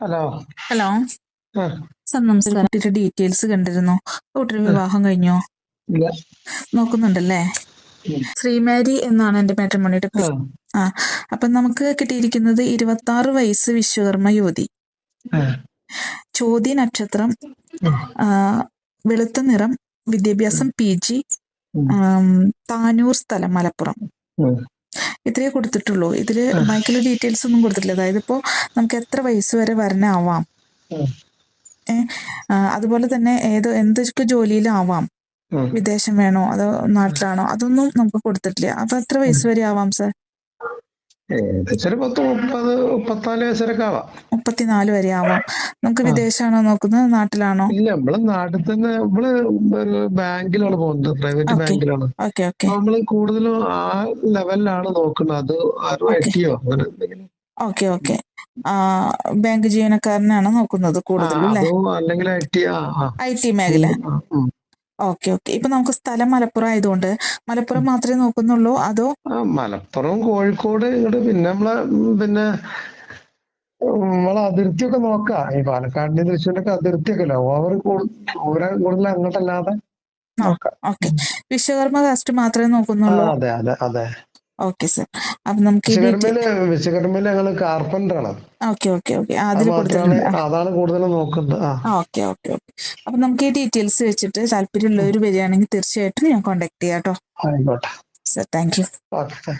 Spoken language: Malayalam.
ഹലോ. ഹലോ. സാർ നമസ്കാരം. ഡീറ്റെയിൽസ് കണ്ടിരുന്നു. കുട്ടിയുടെ വിവാഹം കഴിഞ്ഞോ? നോക്കുന്നുണ്ടല്ലേ? ശ്രീമാരി എന്നാണ് എന്റെ മാട്രിമോണിയുടെ പേര്. ആ. അപ്പൊ നമുക്ക് കിട്ടിയിരിക്കുന്നത് ഇരുപത്തി ആറ് വയസ്സ് വിശ്വകർമ്മ യുവതി ചോദ്യ നക്ഷത്രം വെളുത്ത നിറം വിദ്യാഭ്യാസം പി ജി താനൂർ സ്ഥലം മലപ്പുറം. ഇത്രയേ കൊടുത്തിട്ടുള്ളൂ. ഇതിൽ ആ. ബാക്കിയുള്ള ഡീറ്റെയിൽസ് ഒന്നും കൊടുത്തിട്ടില്ല. അതായത് ഇപ്പോ നമുക്ക് എത്ര വയസ്സ് വരെ വരണാവാം ഉം. അതുപോലെ തന്നെ ഏത് എന്തൊക്കെ ജോലിയിലാവാം. വിദേശം വേണോ? അതോ നാട്ടിലാണോ? അതൊന്നും നമുക്ക് കൊടുത്തിട്ടില്ല. അപ്പൊ എത്ര വയസ്സ് വരെ ആവാം സർ? ഏകദേശം ഒരു പത്ത് മുപ്പത് മുപ്പത്തിനാല് വയസ്സരൊക്കെ ആവാം. മുപ്പത്തിനാല് വരെ ആവാം. നമുക്ക് വിദേശമാണോ നോക്കുന്നത്? നാട്ടിലാണോ? ഇല്ല നമ്മൾ നാട്ടിൽ തന്നെ നമ്മൾ ബാങ്കിലാണ് പോകുന്നത്. പ്രൈവറ്റ്. ബാങ്കിലാണ്. Okay okay. നമ്മൾ കൂടുതലും ആ ലെവലിലാണ് നോക്കുന്നത്. അത് ആരോ. എട്ടിയോ അങ്ങനെ എന്തെങ്കിലും. Okay okay. ബാങ്ക് ജീവനക്കാരനാണ് നോക്കുന്നത് കൂടുതലും അല്ലേ ഐ ടി മേഖല. Okay okay. ഇപ്പൊ നമുക്ക് സ്ഥലം മലപ്പുറം ആയതുകൊണ്ട് മലപ്പുറം മാത്രമേ നോക്കുന്നുള്ളൂ അതോ? മലപ്പുറം കോഴിക്കോട് പിന്നെ നമ്മളെ പിന്നെ നമ്മളെ അതിർത്തിയൊക്കെ നോക്ക. ഈ പാലക്കാടിന്റെ തൃശ്ശൂരിന്റെ ഒക്കെ അതിർത്തിയൊക്കെ അല്ലേ ഓവർ കൂടുതൽ അങ്ങോട്ടല്ലാതെ നോക്കാം. ഓക്കെ. വിശ്വകർമ്മ കാസ്റ്റ് മാത്രമേ നോക്കുന്നുള്ളൂ? അതെ അതെ അതെ. Okay sir. അപ്പൊ നമുക്ക് വിശ്വകർമ്മയിൽ ഞങ്ങൾ കാർപ്പന്റർ ആണ് ഓക്കെ ഓക്കെ. ഓക്കെ അതാണ് കൂടുതലും നോക്കുന്നത്. Okay okay okay. അപ്പൊ നമുക്ക് ഈ ഡീറ്റെയിൽസ് വെച്ചിട്ട് താല്പര്യമുള്ളവർ വരികയാണെങ്കിൽ തീർച്ചയായിട്ടും ഞാൻ കോണ്ടാക്ട് ചെയ്യാം കേട്ടോ. ആയിക്കോട്ടെ. Sir thank you. ഓക്കെ